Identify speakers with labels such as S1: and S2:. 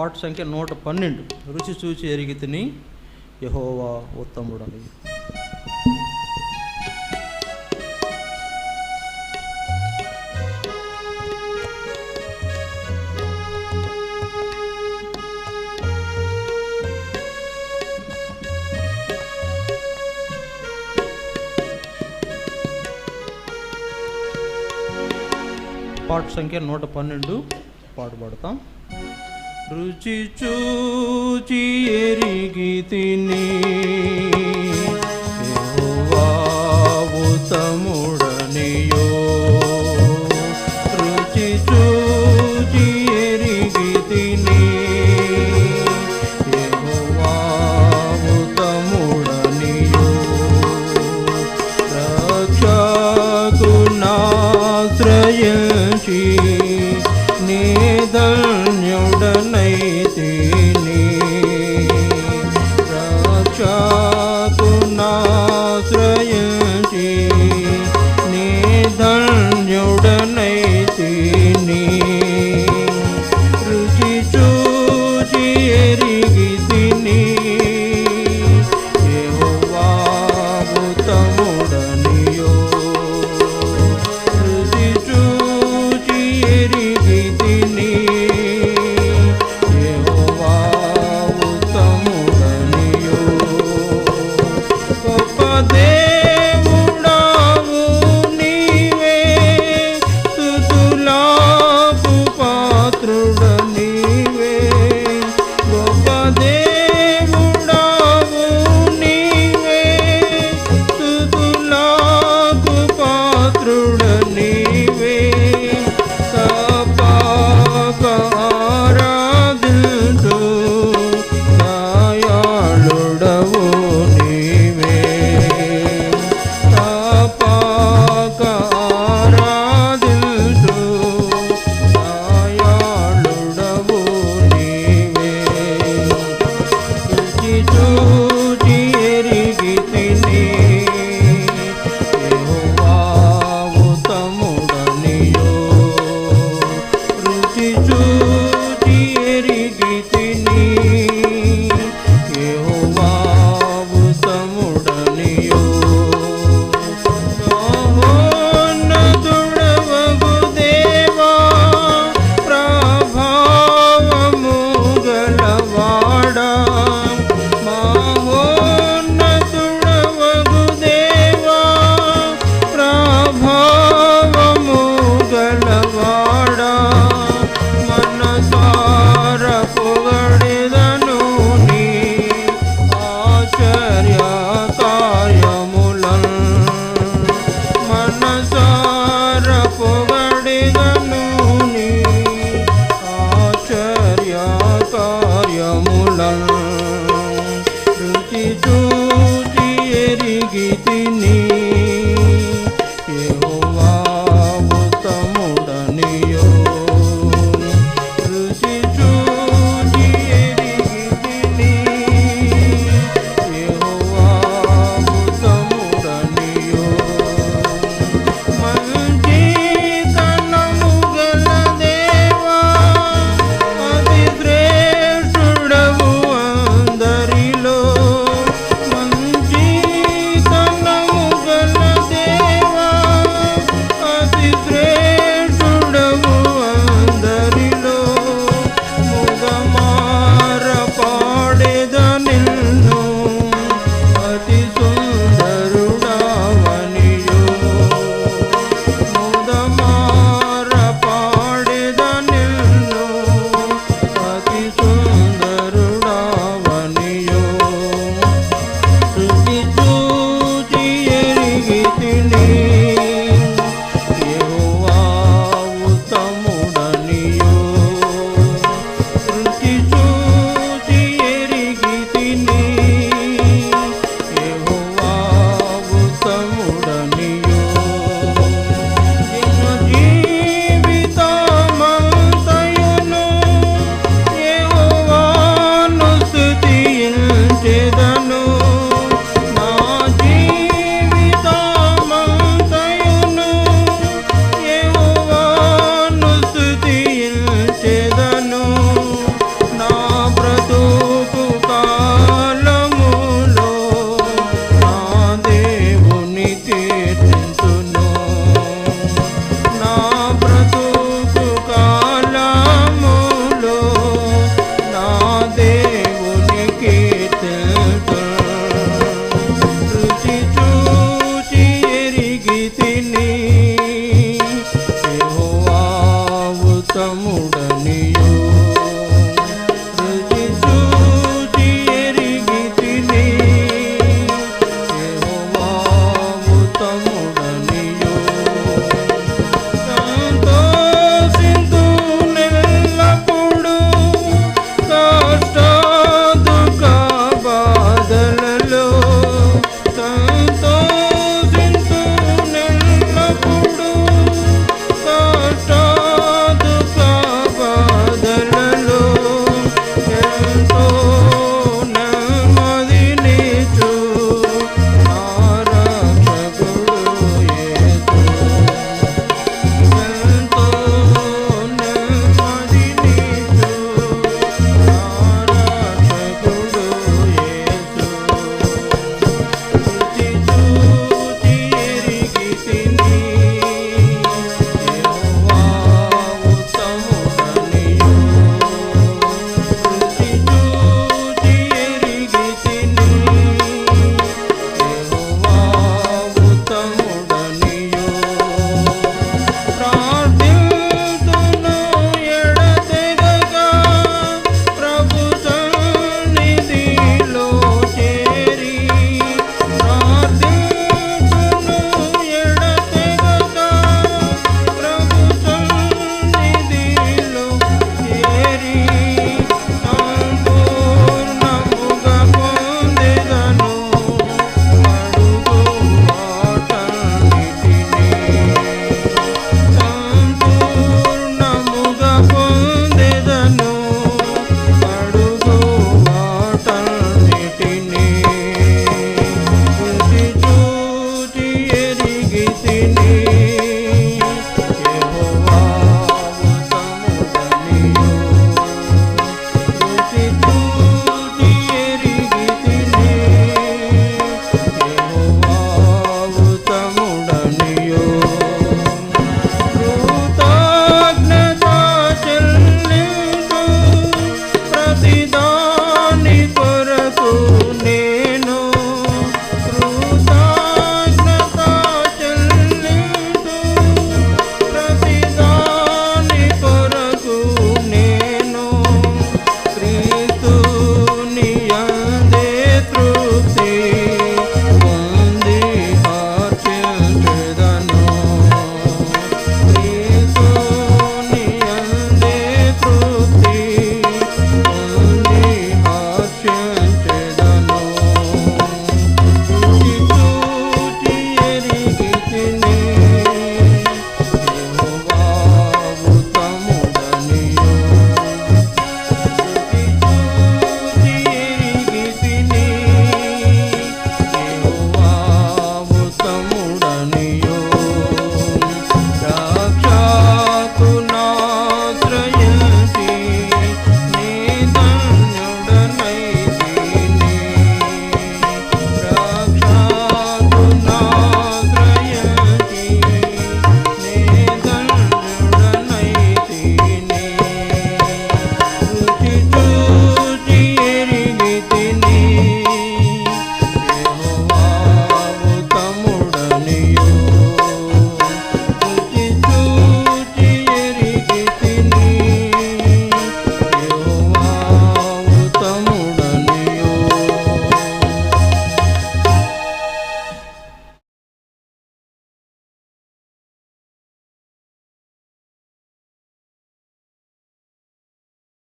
S1: పాట సంఖ్య నూట పన్నెండు. రుచి చూచి ఎరిగితిని యహోవా ఉత్తముడని. పాట సంఖ్య నూట పన్నెండు. పాట పాడతాం. రుచి చూచి ఎరిగి తిని తమ్ముడు ನೀ